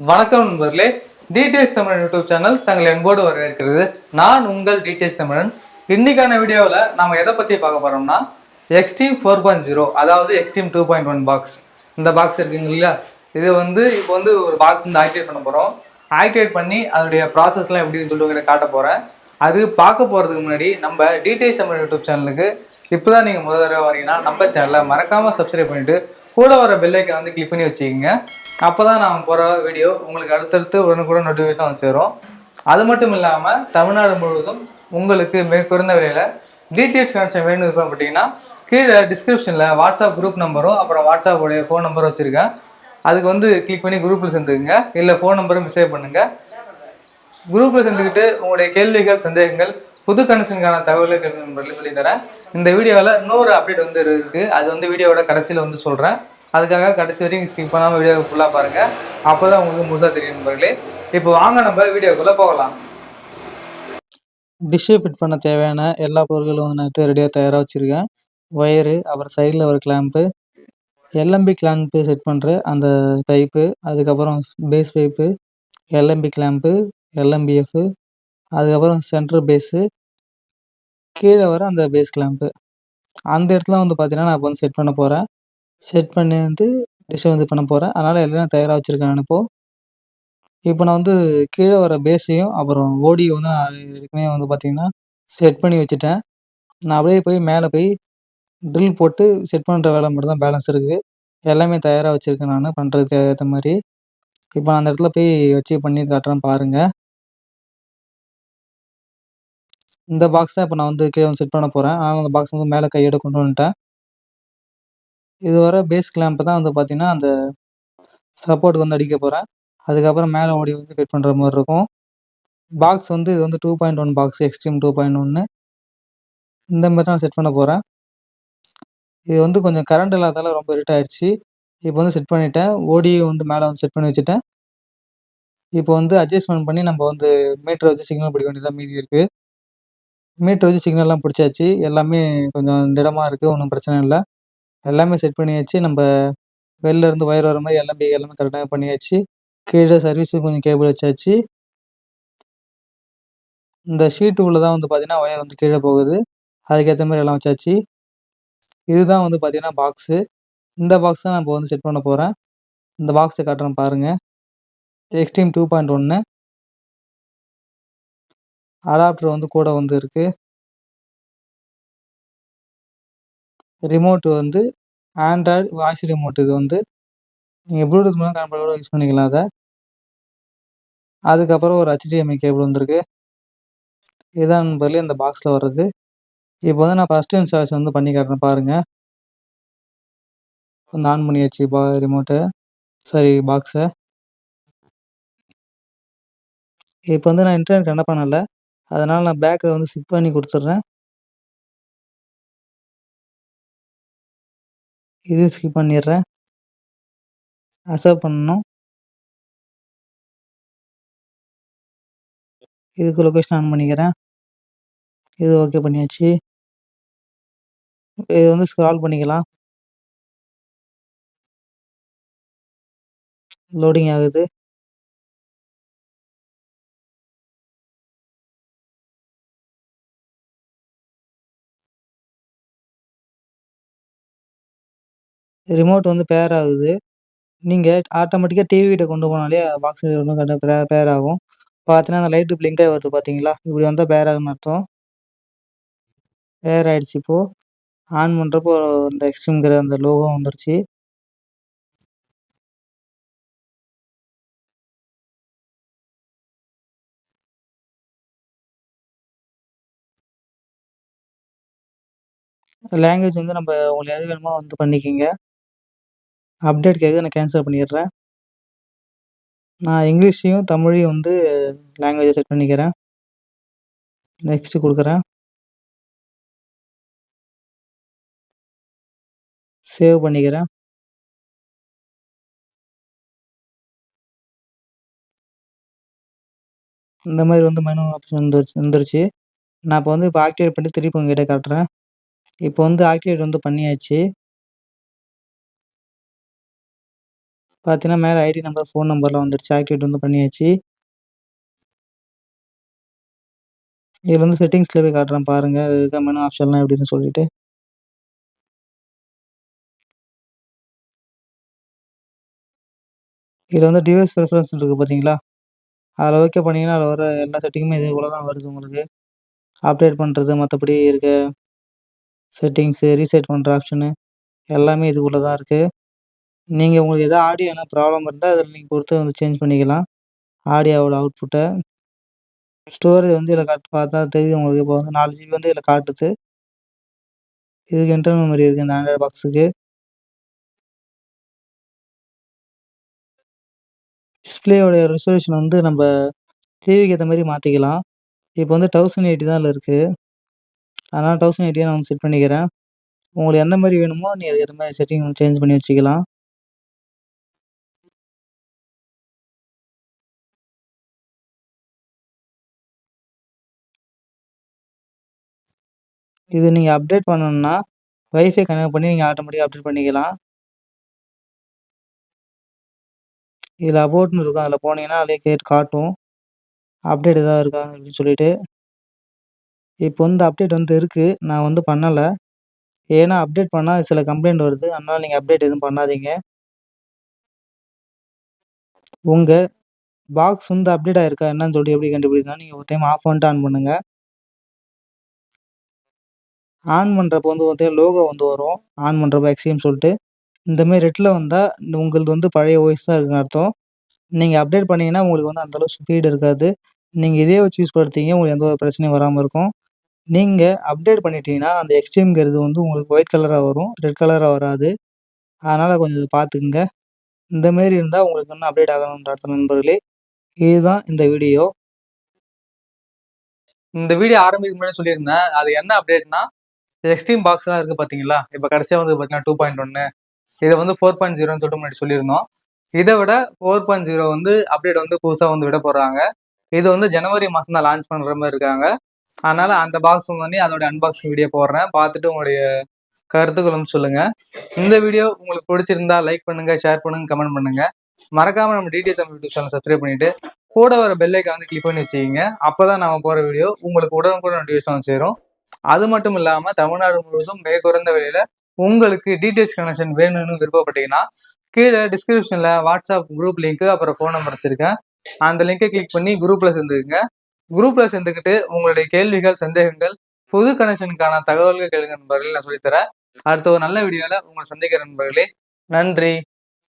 வணக்கம் நண்பர்களே. டிடிஎஸ் தமிழன் யூடியூப் சேனல் தங்கள் அன்போடு வரவேற்கிறது. நான் உங்கள் டிடிஎஸ் தமிழன். இன்னைக்கான வீடியோவில் நம்ம எதை பற்றி பார்க்க போகிறோம்னா எக்ஸ்ட்ரீம் ஃபோர் பாயிண்ட் ஜீரோ அதாவது extreme two point one box இந்த பாக்ஸ் இருக்குங்க இல்லையா? இது வந்து இப்போ வந்து ஒரு பாக்ஸ் வந்து ஆக்டிவேட் பண்ண போகிறோம் ஆக்டிவேட் பண்ணி அதோடைய ப்ராசஸ்லாம் எப்படின்னு சொல்லிட்டு உங்கள்கிட்ட காட்ட போகிறேன் அது பார்க்க போகிறதுக்கு முன்னாடி நம்ம டிடிஎஸ் தமிழ் யூடியூப் சேனலுக்கு இப்போ தான் நீங்கள் முதல் தடவை வரீங்கன்னா நம்ம சேனலை மறக்காமல் சப்ஸ்கிரைப் பண்ணிவிட்டு கூட வர பெல்லைக்கை வந்து கிளிக் பண்ணி வச்சுக்கோங்க. அப்போ தான் நான் போகிற வீடியோ உங்களுக்கு அடுத்தடுத்து உடனுக்குடன் நோட்டிஃபிகேஷன் வந்து சேரும். அது மட்டும் இல்லாமல் தமிழ்நாடு முழுவதும் உங்களுக்கு மிக குறைந்த விலையில் டிடிஹெச் கனெக்ஷன் வேணும் இருக்கும் அப்படின்னா கீழே டிஸ்கிரிப்ஷனில் வாட்ஸ்அப் குரூப் நம்பரும் அப்புறம் வாட்ஸ்அப்புடைய ஃபோன் நம்பரும் வச்சுருக்கேன். அதுக்கு வந்து கிளிக் பண்ணி குரூப்பில் சேர்ந்துக்குங்க. இல்லை ஃபோன் நம்பரும் சேவ் பண்ணுங்கள் குரூப்பில் சேர்ந்துக்கிட்டு உங்களுடைய கேள்விகள் சந்தேகங்கள் புது கனெக்ஷனுக்கான தகவல்கள் நண்பர்களே சொல்லித்தரேன். இந்த வீடியோவில் இன்னொரு அப்டேட் வந்து இருக்குது அது வந்து வீடியோவோட கடைசியில் வந்து சொல்கிறேன் அதுக்காக கடைசி வரைக்கும் ஸ்கிப் பண்ணாமல் வீடியோ ஃபுல்லாக பாருங்கள் அப்போ தான் உங்களுக்கு முழுசாக தெரியும் நண்பர்களே. இப்போ வாங்க நம்ம வீடியோக்குள்ளே போகலாம். டிஷ்ஷை ஃபிட் பண்ண தேவையான எல்லா பொருட்களும் வந்து நான் ரெடியாக தயாராக வச்சுருக்கேன். ஒயரு அப்புறம் சைடில் ஒரு கிளாம்பு எல்எம்பி கிளாம்பு செட் பண்ணுற அந்த பைப்பு அதுக்கப்புறம் base pipe LMP clamp LMPF அதுக்கப்புறம் சென்ட்ரு பேஸு கீழே வர அந்த பேஸ் கிளாம்பு அந்த இடத்துல வந்து பார்த்தீங்கன்னா நான் இப்போ வந்து செட் பண்ண போகிறேன் செட் பண்ணி வந்து டிஷ்ஷை வந்து பண்ண போகிறேன் அதனால் எல்லாம் தயாராக வச்சுருக்கேன் நான் இப்போ. இப்போ நான் வந்து கீழே வர பேஸையும் அப்புறம் ஓடியை வந்து நான் ஏற்கனவே வந்து பார்த்தீங்கன்னா செட் பண்ணி வச்சுட்டேன். நான் அப்படியே போய் மேலே போய் ட்ரில் போட்டு செட் பண்ணுற வேலை மட்டும் தான் பேலன்ஸ் இருக்குது எல்லாமே தயாராக வச்சுருக்கேன் நான் பண்ணுறதுக்கு ஏற்ற மாதிரி. இப்போ நான் அந்த இடத்துல போய் வச்சு பண்ணி காட்டுறேன் பாருங்கள் இந்த பாக்ஸ் தான் இப்போ நான் வந்து கீழே வந்து செட் பண்ண போகிறேன் ஆனால் அந்த பாக்ஸ் வந்து மேலே கையோட கொண்டு வந்துட்டேன். இது வர பேஸ் கிளாம்ப் தான் வந்து பார்த்தீங்கன்னா அந்த சப்போர்ட்டுக்கு வந்து அடிக்க போகிறேன் அதுக்கப்புறம் மேலே ஓடி வந்து ஃபிட் பண்ணுற மாதிரி இருக்கும். பாக்ஸ் வந்து இது வந்து two point one box extreme two point ஒன்று இந்த மாதிரி தான் செட் பண்ண போகிறேன் இது வந்து கொஞ்சம் கரண்ட் இல்லாதால ரொம்ப இருட் ஆயிடுச்சு. இப்போ வந்து செட் பண்ணிட்டேன். ஓடியை வந்து மேலே வந்து செட் பண்ணி வச்சுட்டேன். இப்போ வந்து அட்ஜஸ்ட்மெண்ட் பண்ணி நம்ம வந்து மீட்டர் வச்சு சிக்னல் பிடிக்க வேண்டியதாக மீதி இருக்குது மீட்டர் வச்சு சிக்னல்லாம் பிடிச்சாச்சு. எல்லாமே கொஞ்சம் திடமாக இருக்குது ஒன்றும் பிரச்சனை இல்லை. எல்லாமே செட் பண்ணியாச்சு. நம்ம வெளில இருந்து ஒயர் வர மாதிரி எல்லாமே எல்லாமே கரெக்டாக பண்ணியாச்சு. கீழே சர்வீஸுக்கு கொஞ்சம் கேபிள் வச்சாச்சு. இந்த ஷீட்டு உள்ள தான் வந்து பார்த்தீங்கன்னா ஒயர் வந்து கீழே போகுது. அதுக்கேற்ற மாதிரி எல்லாம் வச்சாச்சு. இதுதான் வந்து பார்த்தீங்கன்னா பாக்ஸு இந்த பாக்ஸ் தான் நான் இப்போ வந்து செட் பண்ண போகிறேன் இந்த பாக்ஸை காட்டுறேன் பாருங்கள் எக்ஸ்ட்ரீம் டூ பாயிண்ட் ஒன்று அடாப்டர் வந்து கூட வந்து இருக்குது ரிமோட் வந்து ஆண்ட்ராய்டு வாய்ஸ் ரிமோட் இது வந்து நீங்கள் ப்ளூடூத் மூலம் கனெக்ட் கூட யூஸ் பண்ணிக்கலாம் அதை. அதுக்கப்புறம் ஒரு ஹெச்டிஎம்ஐ கேபிள் வந்திருக்கு. இதுதான் நண்பர்களே இந்த பாக்ஸில் வர்றது. இப்போ வந்து நான் ஃபஸ்ட்டு இன்ஸ்டாலேஷன் வந்து பண்ணி காட்டுறேன் பாருங்கள் வந்து ஆன் பண்ணியாச்சு பா ரிமோட்டை சாரி பாக்ஸை இப்போ வந்து நான் இன்டர்நெட் கனெக்ட் பண்ணலை. அதனால் நான் பேக்கை வந்து ஸ்கிப் பண்ணி கொடுத்துட்றேன். இது ஸ்கிப் பண்ணிடுறேன். அசர்வ் பண்ணணும். இதுக்கு லொக்கேஷன் ஆன் பண்ணிக்கிறேன். இது ஓகே பண்ணியாச்சு. இது வந்து ஸ்க்ரால் பண்ணிக்கலாம். லோடிங் ஆகுது. ரிமோட் வந்து பேர் ஆகுது. நீங்கள் ஆட்டோமேட்டிக்காக டிவி கிட்ட கொண்டு போனாலே பாக்ஸ் ஒன்றும் கரெக்டாக பே பேர் ஆகும். பார்த்தீங்கன்னா அந்த லைட்டு பிளிங்காக வருது பார்த்தீங்களா இப்படி வந்தால் பேர் ஆகுன்னு அர்த்தம். பேர் ஆகிடுச்சு இப்போது ஆன் பண்ணுறப்போ இந்த எக்ஸ்ட்ரீம்ங்கிற அந்த லோகோ வந்துருச்சு. லாங்குவேஜ் வந்து நம்ம உங்களுக்கு எது வேணுமோ வந்து பண்ணிக்கோங்க. அப்டேட் கேட்குது நான் கேன்சல் பண்ணிடுறேன். நான் இங்கிலீஷையும் தமிழையும் வந்து லாங்குவேஜை செட் பண்ணிக்கிறேன். நெக்ஸ்ட்டு கொடுக்குறேன். சேவ் பண்ணிக்கிறேன். இந்த மாதிரி வந்து மெனு ஆப்ஷன் வந்துருச்சு வந்துருச்சு. நான் இப்போ வந்து இப்போ ஆக்டிவேட் பண்ணி திருப்பி உங்ககிட்ட காட்டுறேன். இப்போ வந்து ஆக்டிவேட் வந்து பண்ணியாச்சு. பார்த்தீங்கன்னா மேலே ஐடி நம்பர் ஃபோன் நம்பர்லாம் வந்துருச்சு. ஆக்டிவேட் வந்து பண்ணியாச்சு. இதில் வந்து செட்டிங்ஸில் போய் காட்டுறேன் பாருங்கள் இருக்க மெனு ஆப்ஷன்லாம் எப்படின்னு சொல்லிட்டு. இதில் வந்து டிவைஸ் ப்ரிஃபரன்ஸ் இருக்குது பார்த்தீங்களா அதில் ஓகே பண்ணிங்கன்னா அதில் வர எல்லா செட்டிங்குமே இது கூட தான் வருது உங்களுக்கு. அப்டேட் பண்ணுறது மற்றபடி இருக்க செட்டிங்ஸு ரீசெட் பண்ணுற ஆப்ஷனு எல்லாமே இதுக்குள்ளே தான் இருக்குது நீங்கள் உங்களுக்கு எதாவது ஆடியோ எதனா ப்ராப்ளம் இருந்தால் அதில் நீங்கள் கொடுத்து வந்து சேஞ்ச் பண்ணிக்கலாம். ஆடியோவோட அவுட்புட்டை ஸ்டோரேஜ் வந்து இதில் கரெக்ட் பார்த்தா தெரியும் உங்களுக்கு. இப்போ வந்து நாலு ஜிபி வந்து இதில் காட்டுது. இதுக்கு இன்டர்னல் மெமரி இருக்குது இந்த ஆண்ட்ராய்டு பாக்ஸுக்கு டிஸ்பிளேயோட ரெசல்யூஷன் வந்து நம்ம டிவிக்கு ஏற்ற மாதிரி மாற்றிக்கலாம் இப்போ வந்து தௌசண்ட் எயிட்டி தான் இதில் இருக்குது அதனால் தௌசண்ட் எயிட்டியை நான் வந்து செட் பண்ணிக்கிறேன். உங்களுக்கு எந்த மாதிரி வேணுமோ நீங்கள் அதுக்கு ஏற்ற மாதிரி செட்டிங் வந்து சேஞ்ச் பண்ணி வச்சுக்கலாம். இது நீங்கள் அப்டேட் பண்ணணும்னா வைஃபை கனெக்ட் பண்ணி நீங்கள் ஆட்டோமேட்டிக்காக அப்டேட் பண்ணிக்கலாம். இதில் அபோட்னு இருக்கும். அதில் போனீங்கன்னா அதிலே கேட்டு காட்டும். அப்டேட் எதாவது இருக்கா அப்படின்னு சொல்லிட்டு. இப்போ வந்து அப்டேட் வந்து இருக்குது நான் வந்து பண்ணலை. ஏன்னா அப்டேட் பண்ணால் சில கம்ப்ளைண்ட் வருது. அதனால் நீங்கள் அப்டேட் எதுவும் பண்ணாதீங்க. உங்கள் பாக்ஸ் வந்து அப்டேட் ஆகிருக்கா என்னன்னு சொல்லி எப்படி கண்டுபிடிக்கணும் நீங்கள் ஒரு டைம் ஆஃப் பண்ணிட்டு ஆன் பண்ணுங்கள் ஆன் பண்ணுறப்போ வந்து பார்த்தீங்கன்னா லோகோ வந்து வரும். ஆன் பண்ணுறப்போ எக்ஸ்ட்ரீம் சொல்லிட்டு இந்தமாரி ரெட்டில் வந்தால் உங்களது வந்து பழைய ஓஎஸ் தான் இருக்குன்னு அர்த்தம். நீங்கள் அப்டேட் பண்ணீங்கன்னா உங்களுக்கு வந்து அந்தளவு ஸ்பீடு இருக்காது. நீங்கள் இதே வச்சு யூஸ் படுத்திங்க உங்களுக்கு எந்த ஒரு பிரச்சனையும் வராமல் இருக்கும். நீங்கள் அப்டேட் பண்ணிட்டீங்கன்னா அந்த எக்ஸ்ட்ரீம்ங்கிறது வந்து உங்களுக்கு ஒயிட் கலராக வரும் ரெட் கலராக வராது. அதனால் கொஞ்சம் பார்த்துக்குங்க. இந்தமாரி இருந்தால் உங்களுக்கு இன்னும் அப்டேட் ஆகணுன்ற அர்த்தம் நண்பர்களே. இதுதான் இந்த வீடியோ இந்த வீடியோ ஆரம்பிக்கு முன்னாடி சொல்லியிருந்தேன். அது என்ன அப்டேட்னா எக்ஸ்ட்ரீம் பாக்ஸ்லாம் இருக்குது பார்த்தீங்களா இப்போ கடைசியாக வந்து பார்த்தீங்கன்னா டூ பாயிண்ட் ஒன்று இதை வந்து ஃபோர் பாயிண்ட் ஜீரோன்னு சொல்லிட்டு முன்னாடி சொல்லியிருந்தோம். இதை விட ஃபோர் பாயிண்ட் ஜீரோ வந்து அப்டேட் வந்து புதுசாக வந்து விட போகிறாங்க இது வந்து ஜனவரி மாதம் தான் லான்ச் பண்ணுற மாதிரி இருக்காங்க. அதனால அந்த பாக்ஸ் பண்ணி அதோட அன்பாக்சிங் வீடியோ போடுறேன். பார்த்துட்டு உங்களுடைய கருத்துக்கள் வந்து சொல்லுங்க. இந்த வீடியோ உங்களுக்கு பிடிச்சிருந்தா லைக் பண்ணுங்க ஷேர் பண்ணுங்க கமெண்ட் பண்ணுங்க. மறக்காம நம்ம DD Tamil YouTube channel subscribe பண்ணிட்டு கூட வர பெல்லைக்கை வந்து கிளிக் பண்ணி வச்சுக்கிங்க. அப்பதான் நம்ம போற வீடியோ உங்களுக்கு உடனுக்குடன் நோட்டிஃபிகேஷன் சேரும். அது மட்டும் இல்லாம தமிழ்நாடு முழுவதும் மிக குறைந்த விலையில உங்களுக்கு டிடிஹெச் கனெக்ஷன் வேணும்னு விருப்பப்பட்டீங்கன்னா கீழே டிஸ்கிரிப்ஷன்ல வாட்ஸ்அப் குரூப் லிங்க் அப்புறம் ஃபோன் நம்பர் வச்சிருக்கேன். அந்த லிங்கை கிளிக் பண்ணி குரூப்ல சேர்ந்துக்குங்க. குரூப்ல சேர்ந்துக்கிட்டு உங்களுடைய கேள்விகள் சந்தேகங்கள் புது கனெக்ஷனுக்கான தகவல்கள் கேளுங்க நண்பர்கள் நான் சொல்லித்தரேன். அடுத்த ஒரு நல்ல வீடியோல உங்களை சந்திக்கிற நண்பர்களே. நன்றி.